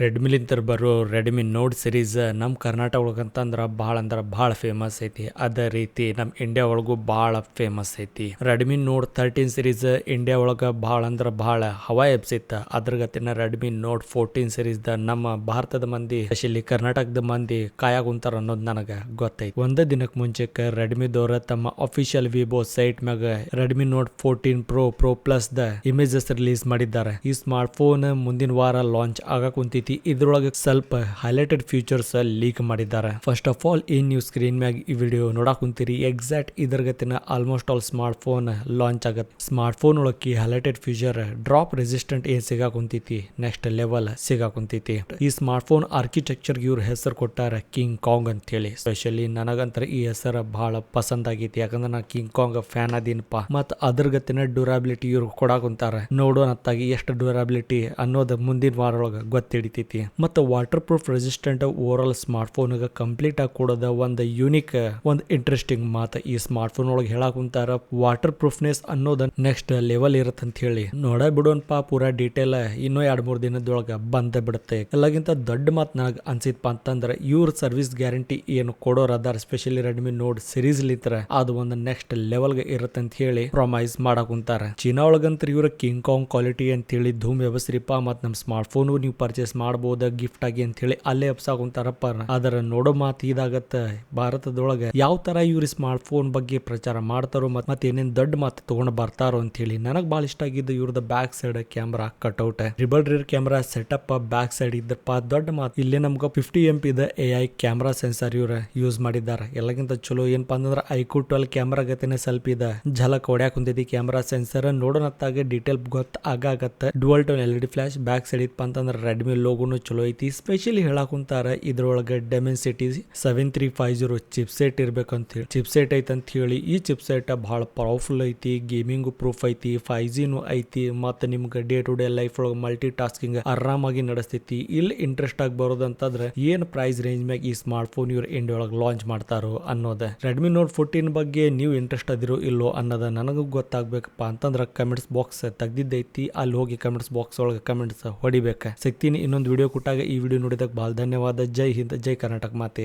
ರೆಡ್ಮಿಲಿಂತ ಬರೋ Redmi note series ನಮ್ಮ ಕರ್ನಾಟಕ ಒಳಗಂತಂದ್ರೆ ಭಾಳ ಅಂದ್ರೆ ಭಾಳ ಫೇಮಸ್ ಐತಿ. ಅದೇ ರೀತಿ ನಮ್ಮ ಇಂಡಿಯಾ ಒಳಗೂ ಭಾಳ ಫೇಮಸ್ ಐತಿ. Redmi note thirteen series India ಒಳಗೆ ಭಾಳ ಅಂದ್ರೆ ಭಾಳ ಹವಾ ಅದ್ರ ಗತಿನ ರೆಡ್ಮಿ ನೋಟ್ ಫೋರ್ಟೀನ್ ಸಿರೀಸ್ ದ ನಮ್ಮ ಭಾರತದ ಮಂದಿ ಸ್ಪೆಷಲಿ ಕರ್ನಾಟಕದ ಮಂದಿ ಕಾಯಾಗುಂತಾರ ಅನ್ನೋದು ನನಗ ಗೊತ್ತೈತಿ. ಒಂದೇ ದಿನಕ್ಕೆ ಮುಂಚೆಕ ರೆಡ್ಮಿದವ್ರ ತಮ್ಮ ಅಫಿಷಿಯಲ್ ವಿವೋ ಸೈಟ್ ಮ್ಯಾಗ Redmi note fourteen pro pro plus the images release ಮಾಡಿದ್ದಾರೆ. ಈ ಸ್ಮಾರ್ಟ್ ಫೋನ್ ಮುಂದಿನ ವಾರ ಲಾಂಚ್ ಆಗ ಕುಂತೈತಿ ಇದ್ರೊಳಗೆ ಸ್ವಲ್ಪ ಹೈಲೈಟೆಡ್ ಫ್ಯೂಚರ್ಸ್ ಲೀಕ್ ಮಾಡಿದ್ದಾರೆ. ಫಸ್ಟ್ ಆಫ್ ಆಲ್ ಈ ನೀವು ಸ್ಕ್ರೀನ್ ಮ್ಯಾಗ ಈ ವಿಡಿಯೋ ನೋಡಕ್ ಕುಂತೀರಿ. ಎಕ್ಸಾಕ್ಟ್ ಇದರ ಗತಿನ almost all smart phone launch ಆಗತ್ತೆ. ಸ್ಮಾರ್ಟ್ ಫೋನ್ ಒಳಗೆ ಹೈಲೈಟೆಡ್ ಫ್ಯೂಚರ್ ಡ್ರಾಪ್ ರೆಸಿಸ್ಟೆಂಟ್ ಏನ್ ಸಿಗಾಕ್ ಕುಂತೈತಿ? Next level ಸಿಗಾಕ್ ಕುಂತೈತಿ. ಈ ಸ್ಮಾರ್ಟ್ ಫೋನ್ ಆರ್ಕಿಟೆಕ್ಚರ್ ಇವ್ರ ಹೆಸರು ಕೊಟ್ಟಾರ ಕಿಂಗ್ ಕಾಂಗ್ ಅಂತ ಹೇಳಿ ಸ್ಪೆಷಲಿ ನನಗಂತರ ಈ ಹೆಸರು ಬಹಳ ಪಸಂದ್ ಆಗೈತಿ. ಯಾಕಂದ್ರೆ ನಾ ಕಿಂಗ್ ಕಾಂಗ್ ಫ್ಯಾನ್ ಅದೀನಪ್ಪ. ಮತ್ ಅದ್ರ ಗತಿನ ಡ್ಯೂರಾಬಿಲಿಟಿ ಇವ್ರು ಕೊಡಾಕುಂತಾರ ನೋಡೋಣ ಎಷ್ಟು ಡ್ಯೂರಾಬಿಲಿಟಿ ಅನ್ನೋದು ಮುಂದಿನ ವಾರ ಒಳಗ ಗೊತ್ತಿಡಿತೈತಿ ಮತ್ತು waterproof resistant overall smart complete ಆಗಿ ಕೊಡೋದ ಒಂದು ಯೂನಿಕ್ ಒಂದು ಇಂಟ್ರೆಸ್ಟಿಂಗ್ ಮಾತು ಈ ಸ್ಮಾರ್ಟ್ ಫೋನ್ ಒಳಗೆ ಹೇಳಕ್ ಕುಂತಾರ. ವಾಟರ್ ಪ್ರೂಫ್ನೆಸ್ ಅನ್ನೋದು ನೆಕ್ಸ್ಟ್ ಲೆವೆಲ್ ಇರುತ್ತೆ ಅಂತ ಹೇಳಿ. ನೋಡ ಬಿಡೋನ್ಪಾ, ಪೂರಾ ಡೀಟೇಲ್ ಇನ್ನೂ ಎರಡ್ ಮೂರ್ ದಿನದೊಳಗ ಬಂದ ಬಿಡುತ್ತೆ. ಎಲ್ಲಗಿಂತ ದೊಡ್ಡ ಮಾತು ನನಗೆ ಅನ್ಸಿತ್ಪ ಅಂತಂದ್ರೆ, ಇವ್ರ ಸರ್ವಿಸ್ ಗ್ಯಾರಂಟಿ ಏನು ಕೊಡೋರ್ ಅದಾರ ಸ್ಪೆಷಲಿ ರೆಡ್ಮಿ ನೋಡ್ ಸಿರೀಸ್ ಲಿತ್ರ ಅದು ಒಂದು ನೆಕ್ಸ್ಟ್ ಲೆವೆಲ್ಗೆ ಇರುತ್ತೆ ಅಂತ ಹೇಳಿ ಪ್ರಾಮೈಸ್ ಮಾಡಕ್ ಕುಂತಾರ. ಚೀನಾ ಒಳಗಂತ ಇವ್ರ ಕಿಂಗ್ ಕಾಂಗ್ ಕ್ವಾಲಿಟಿ ಅಂತ ಹೇಳಿ ಧೂಮ್ ವ್ಯವಸ್ಥರಿಪ್ಪ, ಮತ್ತು ನಮ್ಮ ಸ್ಮಾರ್ಟ್ ಫೋನ್ ನೀವು ಪರ್ಚೇಸ್ ಮಾಡ್ಬೋದ ಗಿಫ್ಟ್ ಆಗಿ ಅಂತ ಹೇಳಿ ಅಲ್ಲೇ ಕುಂತಾರಪ್ಪ ಅದರ ನೋಡೋ ಮಾತು ಇದಾಗತ್ತ. ಭಾರತದೊಳಗೆ ಯಾವ ತರ ಇವ್ರ ಸ್ಮಾರ್ಟ್ ಫೋನ್ ಬಗ್ಗೆ ಪ್ರಚಾರ ಮಾಡ್ತಾರೋ ಮತ್ ಮತ್ತೆ ಏನೇನ್ ದೊಡ್ಡ ಮಾತು ತಗೊಂಡ್ ಬರ್ತಾರೋ ಅಂತ ಹೇಳಿ ನನಗೆ ಭಾಳ ಇಷ್ಟ ಆಗಿದ್ದು ಇವ್ರದ back side camera cutout ರಿಬಲ್ rear camera setup back side ಇದ್ದಪ್ಪ ದೊಡ್ಡ ಮಾತು. ಇಲ್ಲಿ ನಮ್ಗೆ ಫಿಫ್ಟಿ ಎಂ ಪಿ ದ ಎ ಐ ಕ್ಯಾಮ್ರಾ ಸೆನ್ಸರ್ ಇವ್ರ ಯೂಸ್ ಮಾಡಿದ್ದಾರೆ ಎಲ್ಲಕ್ಕಿಂತ ಚಲೋ ಏನಪ್ಪಾ ಅಂದ್ರೆ ಐಕು ಟ್ವೆಲ್ ಕ್ಯಾಮ್ರಾ ಗತಿನೇ ಸ್ವಲ್ಪ ಇದೆ ಝಲಕ್ ಹೊಡ್ಯಾಕ್ ಕುಂತೈತಿ ಕ್ಯಾಮ್ರಾ ಸೆನ್ಸರ್ ನೋಡೋಣತ್ತಾಗ ಡೀಟೇಲ್ ಗೊತ್ತ ಆಗಾಗತ್ತ. Dual tone L E D flash back side ಇತ್ತಪ್ಪ ಅಂತಂದ್ರೆ ರೆಡ್ಮಿ ಲೋಗೋನು ಚಲೋ ಐತಿ. ಸ್ಪೆಷಲಿ ಹೇಳಕ್ ಕುಂತಾರ ಇದ್ರೊಳಗೆ Dimensity seven three five zero chipset ಇರ್ಬೇಕಂತ ಹೇಳಿ ಚಿಪ್ಸೆಟ್ ಐತೆ ಅಂತ ಹೇಳಿ ಈ ಚಿಪ್ಸೆಟ್ ಬಹಳ ಪವರ್ಫುಲ್ ಐತಿ ಗೇಮಿಂಗ್ ಪ್ರೂಫ್ ಐತಿ ಫೈವ್ ಜಿನು ಐತಿ, ಮತ್ತು ನಿಮ್ಗೆ ಡೇ ಟು ಡೇ ಲೈಫ್ ಒಳಗೆ ಮಲ್ಟಿ ಟಾಸ್ಕಿಂಗ್ ಆರಾಮಾಗಿ ನಡೆಸ್ತೈತಿ. ಇಲ್ಲಿ ಇಂಟ್ರೆಸ್ಟ್ ಆಗಿ ಬರೋದಂತಂದ್ರೆ ಏನ್ ಪ್ರೈಸ್ ರೇಂಜ್ ಮ್ಯಾಗ ಈ ಸ್ಮಾರ್ಟ್ ಫೋನ್ ಇವ್ರು ಇಂಡಿಯಾ ಒಳಗೆ ಲಾಂಚ್ ಮಾಡ್ತಾರೋ ಅನ್ನೋದ. ರೆಡ್ಮಿ ನೋಟ್ ಫೋರ್ಟೀನ್ ಬಗ್ಗೆ ನೀವು ಇಂಟ್ರೆಸ್ಟ್ ಅದಿರೋ ಇಲ್ಲೋ ಅನ್ನೋದ ನನಗೂ ಗೊತ್ತಾಗಬೇಕಪ್ಪ ಅಂತಂದ್ರೆ ಕಮೆಂಟ್ಸ್ ಬಾಕ್ಸ್ ತೆಗ್ದಿದ್ದೈತಿ. ಅಲ್ಲಿ ಹೋಗಿ ಕಮೆಂಟ್ಸ್ ಬಾಕ್ಸ್ ಒಳಗೆ ಕಮೆಂಟ್ಸ್ ಹೊಡಿಬೇಕು. ಸಿಗ್ತೀನಿ ಇನ್ನೊಂದು ವಿಡಿಯೋ ಕೊಟ್ಟಾಗ ಈ ವಿಡಿಯೋ ನೋಡಿದಾಗ ಭಾಳ ಧನ್ಯವಾದ. ಜೈ ಹಿಂದ್ ಜೈ ಕರ್ನಾಟಕ ಮಾತೆ.